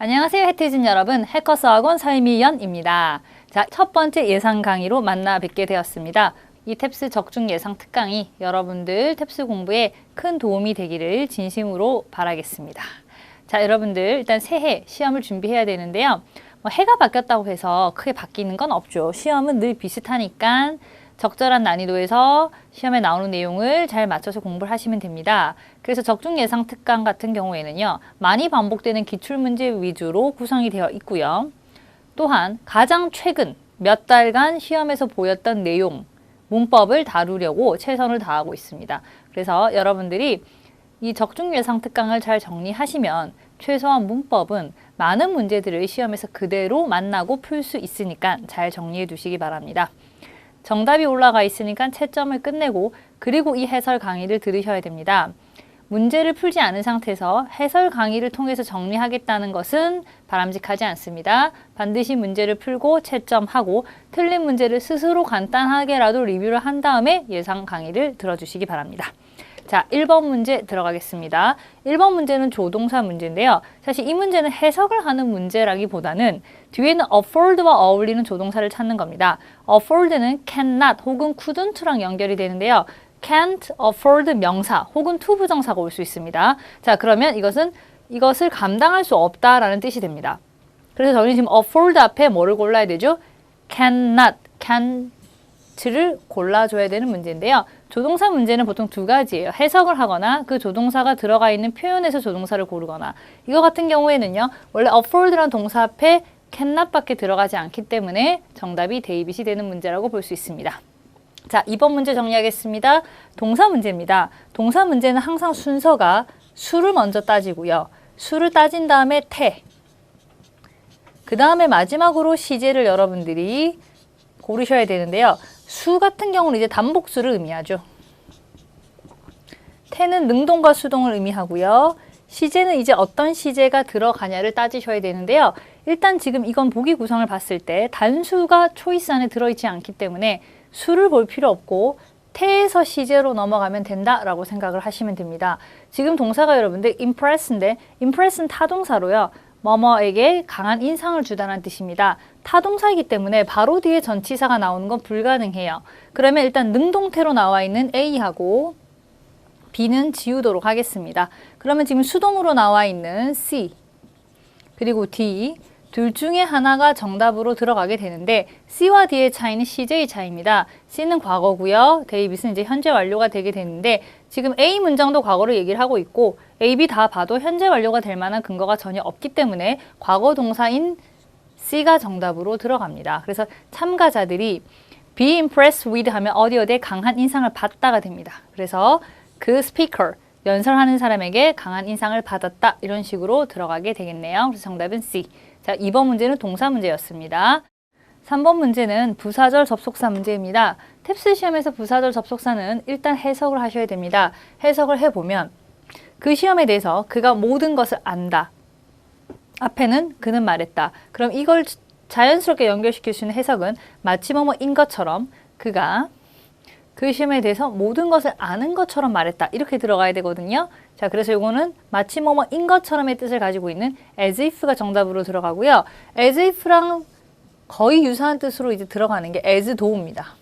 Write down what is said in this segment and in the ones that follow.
안녕하세요, 해티즌 여러분. 해커스 학원 서희미연입니다. 자, 첫 번째 예상 강의로 만나 뵙게 되었습니다. 이 탭스 적중 예상 특강이 여러분들 탭스 공부에 큰 도움이 되기를 진심으로 바라겠습니다. 자, 여러분들 일단 새해 시험을 준비해야 되는데요. 뭐 해가 바뀌었다고 해서 크게 바뀌는 건 없죠. 시험은 늘 비슷하니까 적절한 난이도에서 시험에 나오는 내용을 잘 맞춰서 공부를 하시면 됩니다. 그래서 적중 예상 특강 같은 경우에는요. 많이 반복되는 기출 문제 위주로 구성이 되어 있고요. 또한 가장 최근 몇 달간 시험에서 보였던 내용, 문법을 다루려고 최선을 다하고 있습니다. 그래서 여러분들이 이 적중 예상 특강을 잘 정리하시면 최소한 문법은 많은 문제들을 시험에서 그대로 만나고 풀 수 있으니까 잘 정리해 두시기 바랍니다. 정답이 올라가 있으니까 채점을 끝내고 그리고 이 해설 강의를 들으셔야 됩니다. 문제를 풀지 않은 상태에서 해설 강의를 통해서 정리하겠다는 것은 바람직하지 않습니다. 반드시 문제를 풀고 채점하고 틀린 문제를 스스로 간단하게라도 리뷰를 한 다음에 예상 강의를 들어주시기 바랍니다. 자, 1번 문제 들어가겠습니다. 1번 문제는 조동사 문제인데요. 사실 이 문제는 해석을 하는 문제라기보다는 뒤에는 afford와 어울리는 조동사를 찾는 겁니다. afford는 cannot 혹은 couldn't랑 연결이 되는데요. can't afford 명사 혹은 to 부정사가 올 수 있습니다. 자, 그러면 이것은 이것을 감당할 수 없다라는 뜻이 됩니다. 그래서 저희는 지금 afford 앞에 뭐를 골라야 되죠? cannot, can't를 골라줘야 되는 문제인데요. 조동사 문제는 보통 두 가지예요. 해석을 하거나 그 조동사가 들어가 있는 표현에서 조동사를 고르거나 이거 같은 경우에는요. 원래 afford라는 동사 앞에 cannot밖에 들어가지 않기 때문에 정답이 데이빗이 되는 문제라고 볼 수 있습니다. 자, 2번 문제 정리하겠습니다. 동사 문제입니다. 동사 문제는 항상 순서가 수를 먼저 따지고요. 수를 따진 다음에 태. 그 다음에 마지막으로 시제를 여러분들이 고르셔야 되는데요. 수 같은 경우는 이제 단복수를 의미하죠. 태는 능동과 수동을 의미하고요. 시제는 이제 어떤 시제가 들어가냐를 따지셔야 되는데요. 일단 지금 이건 보기 구성을 봤을 때 단수가 초이스 안에 들어있지 않기 때문에 수를 볼 필요 없고 태에서 시제로 넘어가면 된다라고 생각을 하시면 됩니다. 지금 동사가 여러분들 impress인데 impress는 타동사로요. 뭐뭐에게 강한 인상을 주다는 뜻입니다. 타동사이기 때문에 바로 뒤에 전치사가 나오는 건 불가능해요. 그러면 일단 능동태로 나와 있는 A하고 B는 지우도록 하겠습니다. 그러면 지금 수동으로 나와 있는 C 그리고 D 둘 중에 하나가 정답으로 들어가게 되는데 C와 D의 차이는 CJ 차이입니다. C는 과거고요. 데이빗은 이제 현재 완료가 되게 되는데 지금 A 문장도 과거를 얘기를 하고 있고 A, B 다 봐도 현재 완료가 될 만한 근거가 전혀 없기 때문에 과거 동사인 C가 정답으로 들어갑니다. 그래서 참가자들이 be impressed with 하면 어디 어디에 강한 인상을 받다가 됩니다. 그래서 그 스피커 연설하는 사람에게 강한 인상을 받았다 이런 식으로 들어가게 되겠네요. 그래서 정답은 C. 자, 2번 문제는 동사 문제였습니다. 3번 문제는 부사절 접속사 문제입니다. 탭스 시험에서 부사절 접속사는 일단 해석을 하셔야 됩니다. 해석을 해보면 그 시험에 대해서 그가 모든 것을 안다. 앞에는 그는 말했다. 그럼 이걸 자연스럽게 연결시킬 수 있는 해석은 마치 뭐뭐인 것처럼 그가 그 시험에 대해서 모든 것을 아는 것처럼 말했다. 이렇게 들어가야 되거든요. 자, 그래서 이거는 마치 뭐뭐인 것처럼의 뜻을 가지고 있는 as if가 정답으로 들어가고요. as if랑 거의 유사한 뜻으로 이제 들어가는 게 as though입니다.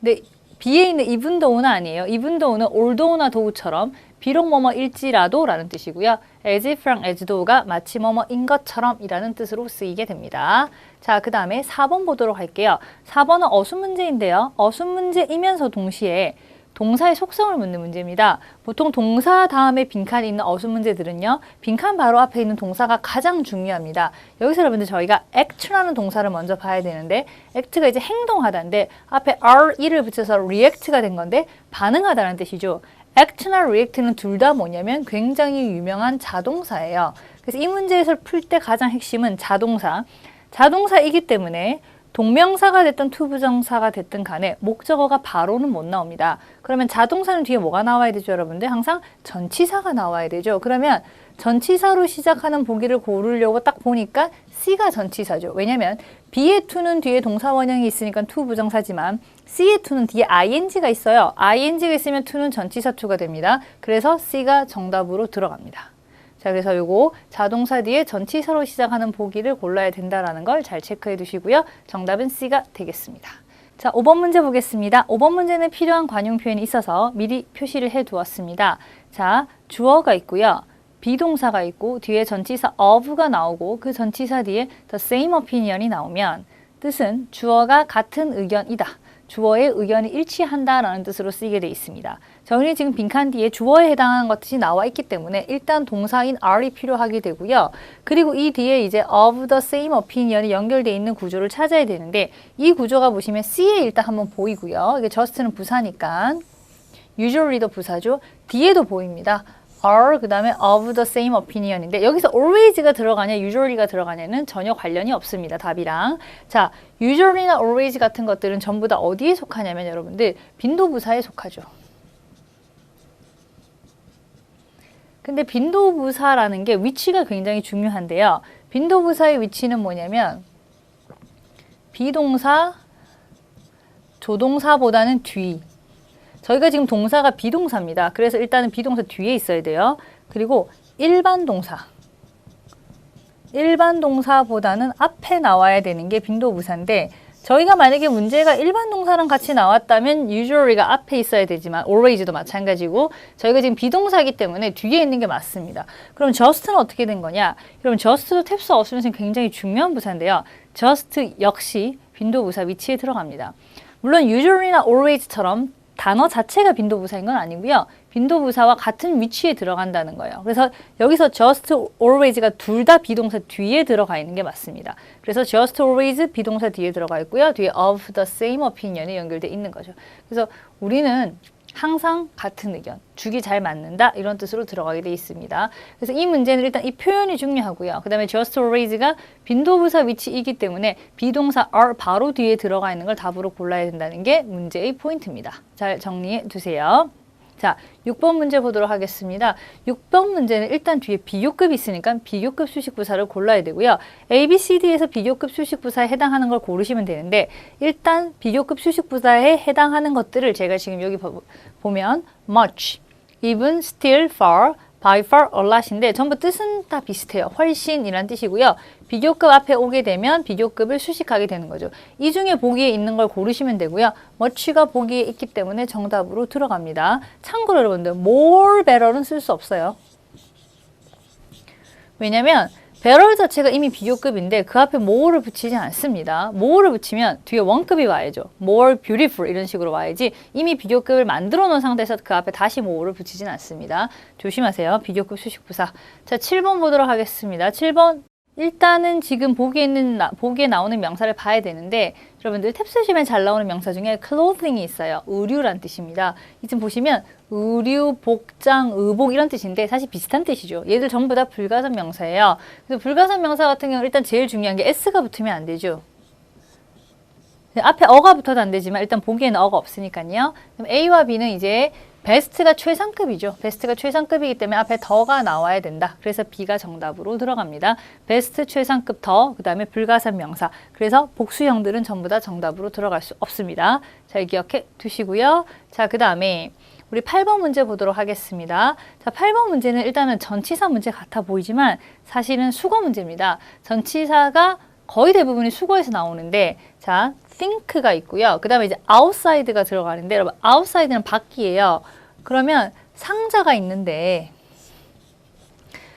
근데 B에 있는 even though는 아니에요. even though는 although나 though처럼 비록 뭐뭐일지라도 라는 뜻이고요. as if랑 as though가 마치 뭐뭐인 것처럼 이라는 뜻으로 쓰이게 됩니다. 자, 그 다음에 4번 보도록 할게요. 4번은 어순 문제인데요. 어순 문제이면서 동시에 동사의 속성을 묻는 문제입니다. 보통 동사 다음에 빈칸이 있는 어순 문제들은요. 빈칸 바로 앞에 있는 동사가 가장 중요합니다. 여기서 여러분들 저희가 act라는 동사를 먼저 봐야 되는데 act가 이제 행동하다인데 앞에 re를 붙여서 react가 된 건데 반응하다는 뜻이죠. Act나 react는 둘 다 뭐냐면 굉장히 유명한 자동사예요. 그래서 이 문제에서 풀 때 가장 핵심은 자동사. 자동사이기 때문에 동명사가 됐든 투부정사가 됐든 간에 목적어가 바로는 못 나옵니다. 그러면 자동사는 뒤에 뭐가 나와야 되죠, 여러분들? 항상 전치사가 나와야 되죠. 그러면 전치사로 시작하는 보기를 고르려고 딱 보니까 C가 전치사죠. 왜냐면 B의 to는 뒤에 동사 원형이 있으니까 to 부정사지만 C의 to는 뒤에 ing가 있어요. ing가 있으면 to는 전치사 to가 됩니다. 그래서 C가 정답으로 들어갑니다. 자, 자, 그래서 요거 자동사 뒤에 전치사로 시작하는 보기를 골라야 된다라는 걸 잘 체크해 두시고요. 정답은 C가 되겠습니다. 자, 5번 문제 보겠습니다. 5번 문제는 필요한 관용 표현이 있어서 미리 표시를 해 두었습니다. 자, 주어가 있고요. 비동사가 있고 뒤에 전치사 of가 나오고 그 전치사 뒤에 the same opinion이 나오면 뜻은 주어가 같은 의견이다. 주어의 의견이 일치한다라는 뜻으로 쓰이게 돼 있습니다. 저희는 지금 빈칸 뒤에 주어에 해당하는 것이 나와 있기 때문에 일단 동사인 are이 필요하게 되고요. 그리고 이 뒤에 이제 of the same opinion이 연결되어 있는 구조를 찾아야 되는데 이 구조가 보시면 C에 일단 한번 보이고요. 이게 just는 부사니까 usually도 부사죠. 뒤에도 보입니다. Are 그 다음에 of the same opinion인데 여기서 always가 들어가냐 usually가 들어가냐는 전혀 관련이 없습니다. 답이랑 자 usually나 always 같은 것들은 전부 다 어디에 속하냐면 여러분들 빈도부사에 속하죠. 근데 빈도부사라는 게 위치가 굉장히 중요한데요. 빈도부사의 위치는 뭐냐면 비동사, 조동사보다는 뒤. 저희가 지금 동사가 비동사입니다. 그래서 일단은 비동사 뒤에 있어야 돼요. 그리고 일반 동사. 일반 동사보다는 앞에 나와야 되는 게 빈도부사인데 저희가 만약에 문제가 일반 동사랑 같이 나왔다면 usually가 앞에 있어야 되지만 always도 마찬가지고 저희가 지금 비동사이기 때문에 뒤에 있는 게 맞습니다. 그럼 just는 어떻게 된 거냐? 여러분 just도 탭스 없으면 굉장히 중요한 부사인데요. just 역시 빈도부사 위치에 들어갑니다. 물론 usually나 always처럼 단어 자체가 빈도부사인 건 아니고요. 빈도부사와 같은 위치에 들어간다는 거예요. 그래서 여기서 just always가 둘 다 비동사 뒤에 들어가 있는 게 맞습니다. 그래서 just always 비동사 뒤에 들어가 있고요. 뒤에 of the same opinion이 연결돼 있는 거죠. 그래서 우리는 항상 같은 의견, 죽이 잘 맞는다 이런 뜻으로 들어가게 돼 있습니다. 그래서 이 문제는 일단 이 표현이 중요하고요. 그 다음에 just always가 빈도부사 위치이기 때문에 비동사 are 바로 뒤에 들어가 있는 걸 답으로 골라야 된다는 게 문제의 포인트입니다. 잘 정리해 두세요. 자, 6번 문제 보도록 하겠습니다. 6번 문제는 일단 뒤에 비교급이 있으니까 비교급 수식부사를 골라야 되고요. A, B, C, D에서 비교급 수식부사에 해당하는 걸 고르시면 되는데 일단 비교급 수식부사에 해당하는 것들을 제가 지금 여기 보, 보면 much, even, still, far, by far, a lot인데 전부 뜻은 다 비슷해요. 훨씬이란 뜻이고요. 비교급 앞에 오게 되면 비교급을 수식하게 되는 거죠. 이 중에 보기에 있는 걸 고르시면 되고요. much가 보기에 있기 때문에 정답으로 들어갑니다. 참고로 여러분들 more better는 쓸 수 없어요. 왜냐면 배럴 자체가 이미 비교급인데 그 앞에 more를 붙이지 않습니다. more를 붙이면 뒤에 원급이 와야죠. more beautiful 이런 식으로 와야지 이미 비교급을 만들어 놓은 상태에서 그 앞에 다시 more를 붙이진 않습니다. 조심하세요. 비교급 수식부사. 자, 7번 보도록 하겠습니다. 7번 일단은 지금 보기에 있는 보기에 나오는 명사를 봐야 되는데 여러분들 탭 쓰시면 잘 나오는 명사 중에 clothing이 있어요. 의류란 뜻입니다. 이쯤 보시면 의류, 복장, 의복 이런 뜻인데 사실 비슷한 뜻이죠. 얘들 전부 다 불가산 명사예요. 그래서 불가산 명사 같은 경우 일단 제일 중요한 게 s가 붙으면 안 되죠. 앞에 어가 붙어도 안 되지만 일단 보기에는 어가 없으니까요. 그럼 A와 B는 이제 베스트가 최상급이죠. 베스트가 최상급이기 때문에 앞에 더가 나와야 된다. 그래서 B가 정답으로 들어갑니다. 베스트 최상급 더, 그 다음에 불가산 명사. 그래서 복수형들은 전부 다 정답으로 들어갈 수 없습니다. 잘 기억해 두시고요. 자, 그 다음에 우리 8번 문제 보도록 하겠습니다. 자, 8번 문제는 일단은 전치사 문제 같아 보이지만 사실은 수거 문제입니다. 전치사가 거의 대부분이 수거에서 나오는데 자, think가 있고요. 그 다음에 이제 outside가 들어가는데 여러분 outside는 밖이에요. 그러면 상자가 있는데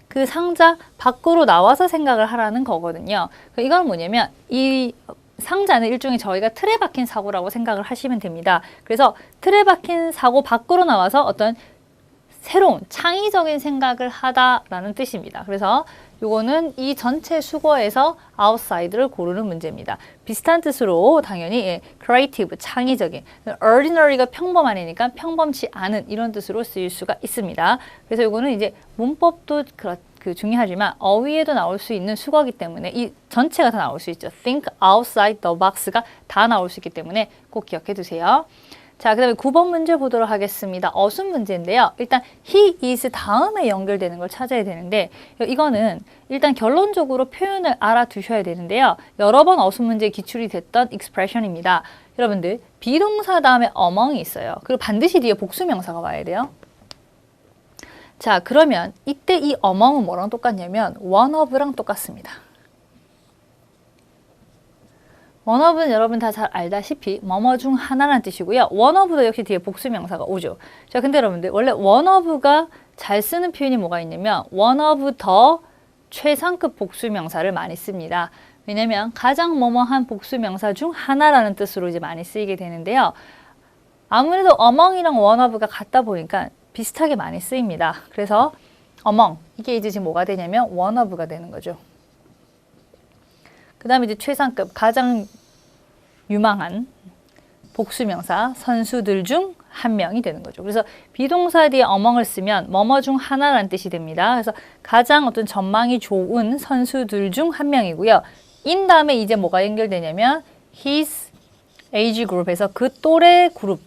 그 상자 밖으로 나와서 생각을 하라는 거거든요. 이건 뭐냐면 이 상자는 일종의 저희가 틀에 박힌 사고라고 생각을 하시면 됩니다. 그래서 틀에 박힌 사고 밖으로 나와서 어떤 새로운 창의적인 생각을 하다라는 뜻입니다. 그래서 요거는 이 전체 수거에서 outside를 고르는 문제입니다. 비슷한 뜻으로 당연히 예, creative, 창의적인, ordinary가 평범한이니까 평범치 않은 이런 뜻으로 쓰일 수가 있습니다. 그래서 요거는 이제 문법도 그렇 그 중요하지만 어휘에도 나올 수 있는 수거기 때문에 이 전체가 다 나올 수 있죠. think outside the box가 다 나올 수 있기 때문에 꼭 기억해 두세요. 자, 그 다음에 9번 문제 보도록 하겠습니다. 어순 문제인데요. 일단 he is 다음에 연결되는 걸 찾아야 되는데 이거는 일단 결론적으로 표현을 알아두셔야 되는데요. 여러 번 어순 문제에 기출이 됐던 expression입니다. 여러분들 비동사 다음에 among이 있어요. 그리고 반드시 뒤에 복수명사가 와야 돼요. 자, 그러면 이때 이 among은 뭐랑 똑같냐면 one of랑 똑같습니다. Of는 여러분 다 잘 알다시피 뭐뭐 중 하나라는 뜻이고요. of도 역시 뒤에 복수 명사가 오죠. 자, 근데 여러분들 원래 of가 잘 쓰는 표현이 뭐가 있냐면 of 더 최상급 복수 명사를 많이 씁니다. 왜냐면 가장 뭐뭐한 복수 명사 중 하나라는 뜻으로 이제 많이 쓰이게 되는데요. 아무래도 one of가 같다 보니까 비슷하게 많이 쓰입니다. 그래서 among 이게 이제 지금 뭐가 되냐면 of가 되는 거죠. 그 다음에 이제 최상급 가장 유망한 복수명사 선수들 중 한 명이 되는 거죠. 그래서 비동사 뒤에 among을 쓰면 뭐뭐 중 하나라는 뜻이 됩니다. 그래서 가장 어떤 전망이 좋은 선수들 중 한 명이고요. in 다음에 이제 뭐가 연결되냐면 his age group에서 그 또래 그룹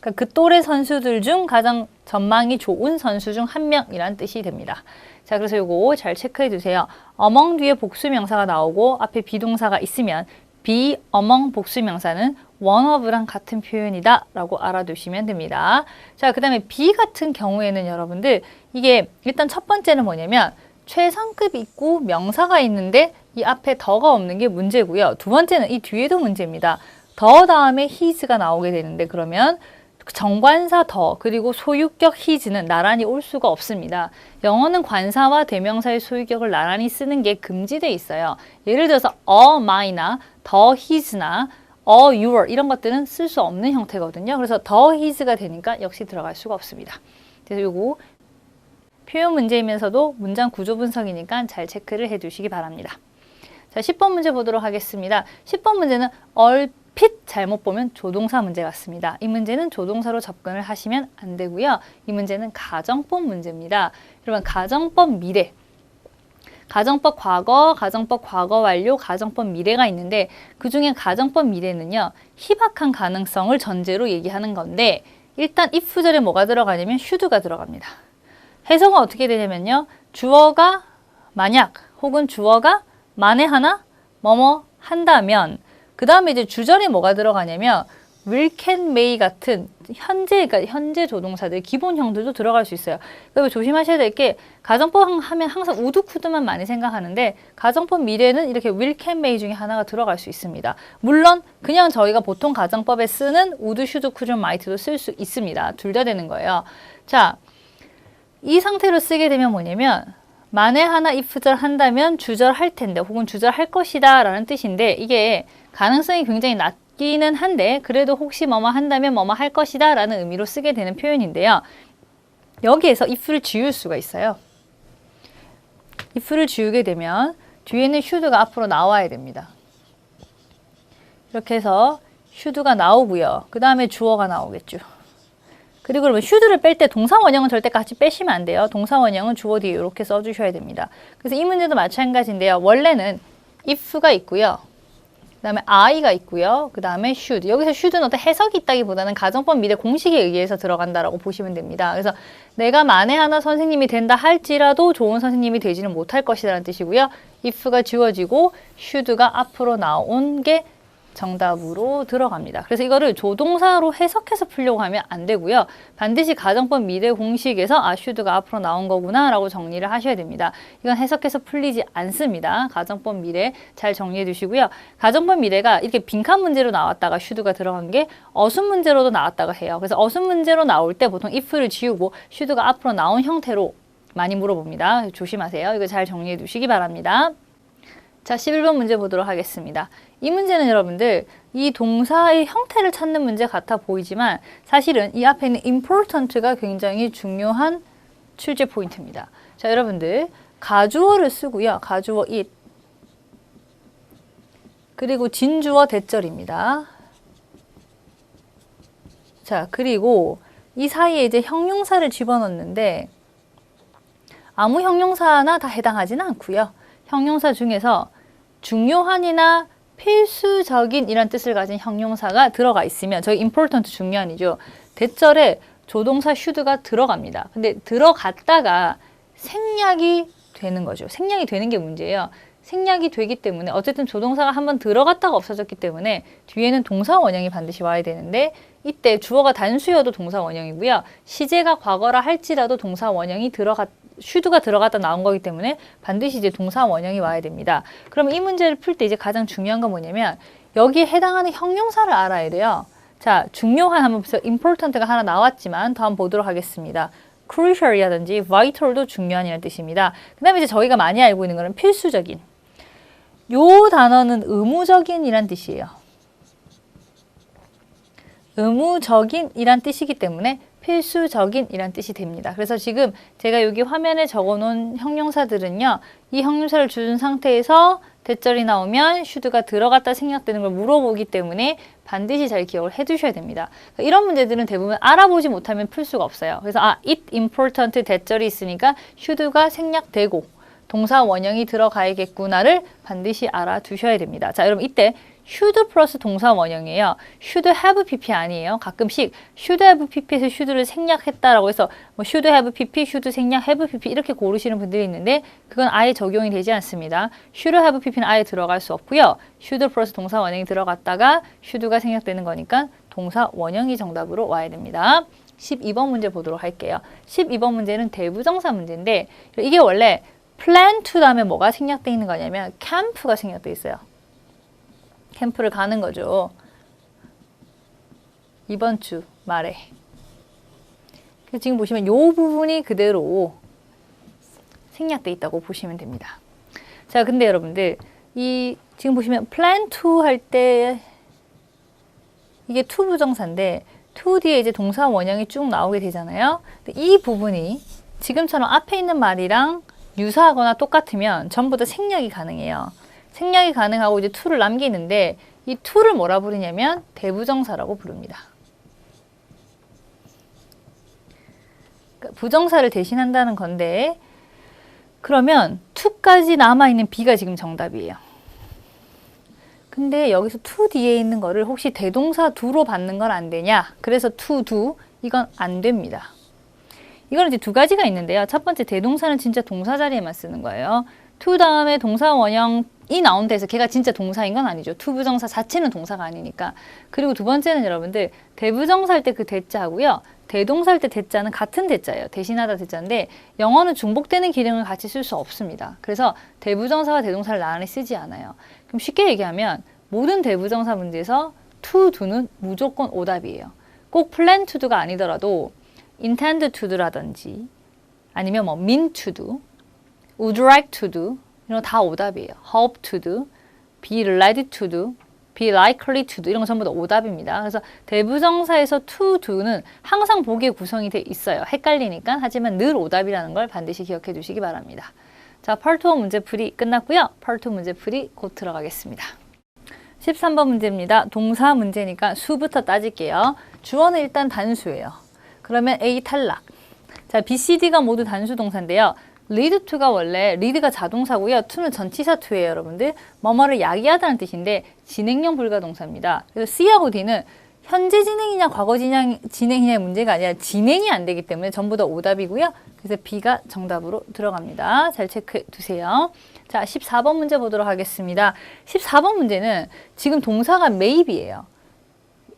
그러니까 그 또래 선수들 중 가장 전망이 좋은 선수 중 한 명이라는 뜻이 됩니다. 자, 그래서 요거 잘 체크해 두세요. among 뒤에 복수 명사가 나오고 앞에 비동사가 있으면 be among 복수 명사는 one of랑 같은 표현이다 라고 알아두시면 됩니다. 자, 그 다음에 be 같은 경우에는 여러분들 이게 일단 첫 번째는 뭐냐면 최상급 있고 명사가 있는데 이 앞에 더가 없는 게 문제고요. 두 번째는 이 뒤에도 문제입니다. 더 다음에 his가 나오게 되는데 그러면 정관사 더 그리고 소유격 his는 나란히 올 수가 없습니다. 영어는 관사와 대명사의 소유격을 나란히 쓰는 게 금지돼 있어요. 예를 들어서 a my나 더 his나 a your 이런 것들은 쓸 수 없는 형태거든요. 그래서 더 his가 되니까 역시 들어갈 수가 없습니다. 그래서 요거 표현 문제이면서도 문장 구조 분석이니까 잘 체크를 해 두시기 바랍니다. 자, 10번 문제 보도록 하겠습니다. 10번 문제는 얼 핏 잘못 보면 조동사 문제 같습니다. 이 문제는 조동사로 접근을 하시면 안 되고요. 이 문제는 가정법 문제입니다. 여러분, 가정법 미래. 가정법 과거, 가정법 과거 완료, 가정법 미래가 있는데 그 중에 가정법 미래는요. 희박한 가능성을 전제로 얘기하는 건데 일단 if절에 뭐가 들어가냐면 should가 들어갑니다. 해석은 어떻게 되냐면요. 주어가 만약 혹은 주어가 만에 하나 뭐뭐 한다면 그 다음에 이제 주절에 뭐가 들어가냐면 will, can, may 같은 현재 그러니까 현재 조동사들 기본형들도 들어갈 수 있어요. 그리고 조심하셔야 될 게 가정법 하면 항상 우드쿠드만 많이 생각하는데 가정법 미래는 이렇게 will, can, may 중에 하나가 들어갈 수 있습니다. 물론 그냥 저희가 보통 가정법에 쓰는 우드, 슈드, 쿠드, 마이트도 쓸 수 있습니다. 둘 다 되는 거예요. 자, 이 상태로 쓰게 되면 뭐냐면 만에 하나 if절 한다면 주절 할 텐데 혹은 주절 할 것이다 라는 뜻인데 이게 가능성이 굉장히 낮기는 한데 그래도 혹시 뭐뭐 한다면 뭐뭐 할 것이다 라는 의미로 쓰게 되는 표현인데요. 여기에서 if를 지울 수가 있어요. if를 지우게 되면 뒤에는 should가 앞으로 나와야 됩니다. 이렇게 해서 should가 나오고요. 그 다음에 주어가 나오겠죠. 그리고 그러면 should를 뺄 때 동사 원형은 절대 같이 빼시면 안 돼요. 동사 원형은 주어 뒤에 이렇게 써주셔야 됩니다. 그래서 이 문제도 마찬가지인데요. 원래는 if가 있고요. 그 다음에 I가 있고요. 그 다음에 should. 여기서 should는 어떤 해석이 있다기보다는 가정법 미래 공식에 의해서 들어간다라고 보시면 됩니다. 그래서 내가 만에 하나 선생님이 된다 할지라도 좋은 선생님이 되지는 못할 것이라는 뜻이고요. if가 지워지고 should가 앞으로 나온 게 정답으로 들어갑니다. 그래서 이거를 조동사로 해석해서 풀려고 하면 안 되고요. 반드시 가정법 미래 공식에서 아 should가 앞으로 나온 거구나 라고 정리를 하셔야 됩니다. 이건 해석해서 풀리지 않습니다. 가정법 미래 잘 정리해 두시고요. 가정법 미래가 이렇게 빈칸 문제로 나왔다가 should가 들어간 게 어순 문제로도 나왔다가 해요. 그래서 어순 문제로 나올 때 보통 if를 지우고 should가 앞으로 나온 형태로 많이 물어봅니다. 조심하세요. 이거 잘 정리해 두시기 바랍니다. 자, 11번 문제 보도록 하겠습니다. 이 문제는 여러분들 이 동사의 형태를 찾는 문제 같아 보이지만 사실은 이 앞에 있는 important가 굉장히 중요한 출제 포인트입니다. 자, 여러분들 가주어를 쓰고요. 가주어 it 그리고 진주어 대절입니다. 자, 그리고 이 사이에 이제 형용사를 집어넣는데 아무 형용사나 다 해당하지는 않고요. 형용사 중에서 중요한이나 필수적인 이런 뜻을 가진 형용사가 들어가 있으면 저희 important 중요한이죠. 대절에 조동사 should가 들어갑니다. 근데 들어갔다가 생략이 되는 거죠. 생략이 되는 게 문제예요. 생략이 되기 때문에 어쨌든 조동사가 한번 들어갔다가 없어졌기 때문에 뒤에는 동사 원형이 반드시 와야 되는데 이때 주어가 단수여도 동사 원형이고요. 시제가 과거라 할지라도 동사 원형이 들어갔 슈드가 들어갔다 나온 거기 때문에 반드시 이제 동사 원형이 와야 됩니다. 그럼 이 문제를 풀 때 이제 가장 중요한 건 뭐냐면 여기에 해당하는 형용사를 알아야 돼요. 자, 중요한 한번 보세요. important가 하나 나왔지만 더 한번 보도록 하겠습니다. crucial이라든지 vital도 중요한이라는 뜻입니다. 그 다음에 이제 저희가 많이 알고 있는 거는 필수적인. 요 단어는 의무적인이란 뜻이에요. 의무적인이란 뜻이기 때문에 필수적인 이란 뜻이 됩니다. 그래서 지금 제가 여기 화면에 적어놓은 형용사들은요. 이 형용사를 준 상태에서 대절이 나오면 슈드가 들어갔다 생략되는 걸 물어보기 때문에 반드시 잘 기억을 해두셔야 됩니다. 그러니까 이런 문제들은 대부분 알아보지 못하면 풀 수가 없어요. 그래서 아, it important 대절이 있으니까 슈드가 생략되고 동사 원형이 들어가야겠구나를 반드시 알아두셔야 됩니다. 자, 여러분 이때 should 플러스 동사 원형이에요. should have pp 아니에요. 가끔씩 should have pp에서 should를 생략했다라고 해서 뭐 should have pp, should 생략, have pp 이렇게 고르시는 분들이 있는데 그건 아예 적용이 되지 않습니다. should have pp는 아예 들어갈 수 없고요. should 플러스 동사 원형이 들어갔다가 should가 생략되는 거니까 동사 원형이 정답으로 와야 됩니다. 12번 문제 보도록 할게요. 12번 문제는 대부정사 문제인데 이게 원래 plan to 다음에 뭐가 생략되어 있는 거냐면 camp가 생략되어 있어요. 캠프를 가는 거죠. 이번 주 말에. 지금 보시면 이 부분이 그대로 생략돼 있다고 보시면 됩니다. 자, 근데 여러분들 이 지금 보시면 plan to 할 때 이게 to 부정사인데 to 뒤에 이제 동사 원형이 쭉 나오게 되잖아요. 이 부분이 지금처럼 앞에 있는 말이랑 유사하거나 똑같으면 전부 다 생략이 가능해요. 생략이 가능하고 이제 to를 남기는데 이 to를 뭐라 부르냐면 대부정사라고 부릅니다. 그러니까 부정사를 대신한다는 건데 그러면 to까지 남아있는 B가 지금 정답이에요. 근데 여기서 to 뒤에 있는 거를 혹시 대동사 do로 받는 건 안 되냐? 그래서 to do 이건 안 됩니다. 이거는 이제 두 가지가 있는데요. 첫 번째 대동사는 진짜 동사 자리에만 쓰는 거예요. to 다음에 동사 원형 이 나온 데서 걔가 진짜 동사인 건 아니죠. to 부정사 자체는 동사가 아니니까. 그리고 두 번째는 여러분들 대부정사 할 때 그 대자고요. 대동사 할 때 대자는 같은 대자예요. 대신하다 대자인데 영어는 중복되는 기능을 같이 쓸 수 없습니다. 그래서 대부정사와 대동사를 나란히 쓰지 않아요. 그럼 쉽게 얘기하면 모든 대부정사 문제에서 to do는 무조건 오답이에요. 꼭 plan to do가 아니더라도 intend to do라든지 아니면 뭐 mean to do, would like to do 이런 거 다 오답이에요. hope to do, be ready to do, be likely to do 이런 거 전부 다 오답입니다. 그래서 대부정사에서 to do는 항상 보기에 구성이 돼 있어요. 헷갈리니까 하지만 늘 오답이라는 걸 반드시 기억해 두시기 바랍니다. 자, 1 문제풀이 끝났고요. 2 문제풀이 곧 들어가겠습니다. 13번 문제입니다. 동사 문제니까 수부터 따질게요. 주어는 일단 단수예요. 그러면 A 탈락. 자, B, C, D가 모두 단수 동사인데요. Lead to가 원래 lead가 자동사고요. to는 전치사 to예요, 여러분들. 뭐뭐를 야기하다는 뜻인데 진행형 불가동사입니다. 그래서 C하고 D는 현재 진행이냐 과거 진행, 진행이냐의 문제가 아니라 진행이 안 되기 때문에 전부 다 오답이고요. 그래서 B가 정답으로 들어갑니다. 잘 체크해 두세요. 자, 14번 문제 보도록 하겠습니다. 14번 문제는 지금 동사가 maybe예요.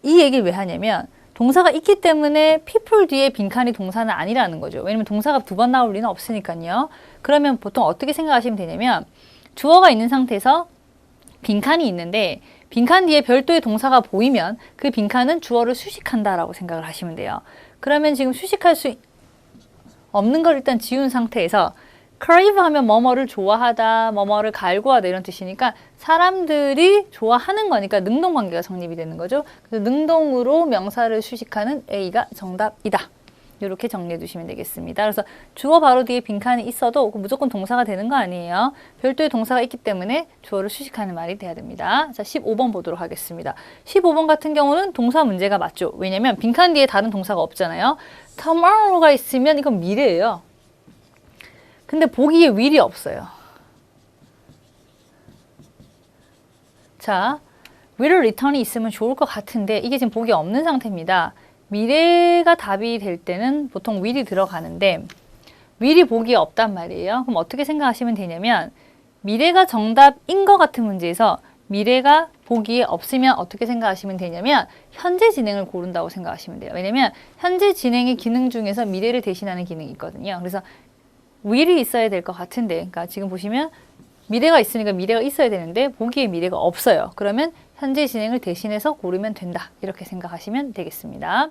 이 얘기를 왜 하냐면 동사가 있기 때문에 people 뒤에 빈칸이 동사는 아니라는 거죠. 왜냐면 동사가 두 번 나올 리는 없으니까요. 그러면 보통 어떻게 생각하시면 되냐면 주어가 있는 상태에서 빈칸이 있는데 빈칸 뒤에 별도의 동사가 보이면 그 빈칸은 주어를 수식한다라고 생각을 하시면 돼요. 그러면 지금 수식할 수 없는 걸 일단 지운 상태에서 crave 하면 뭐뭐를 좋아하다, 뭐뭐를 갈구하다 이런 뜻이니까 사람들이 좋아하는 거니까 능동 관계가 성립이 되는 거죠. 그래서 능동으로 명사를 수식하는 A가 정답이다. 이렇게 정리해 두시면 되겠습니다. 그래서 주어 바로 뒤에 빈칸이 있어도 무조건 동사가 되는 거 아니에요. 별도의 동사가 있기 때문에 주어를 수식하는 말이 돼야 됩니다. 자, 15번 보도록 하겠습니다. 15번 같은 경우는 동사 문제가 맞죠. 왜냐면 빈칸 뒤에 다른 동사가 없잖아요. tomorrow가 있으면 이건 미래예요. 근데 보기에 will이 없어요. 자, will return이 있으면 좋을 것 같은데 이게 지금 보기 없는 상태입니다. 미래가 답이 될 때는 보통 will이 들어가는데 will이 보기에 없단 말이에요. 그럼 어떻게 생각하시면 되냐면 미래가 정답인 것 같은 문제에서 미래가 보기에 없으면 어떻게 생각하시면 되냐면 현재 진행을 고른다고 생각하시면 돼요. 왜냐면 현재 진행의 기능 중에서 미래를 대신하는 기능이 있거든요. 그래서 will이 있어야 될 것 같은데, 그러니까 지금 보시면 미래가 있으니까 미래가 있어야 되는데 보기에 미래가 없어요. 그러면 현재 진행을 대신해서 고르면 된다. 이렇게 생각하시면 되겠습니다.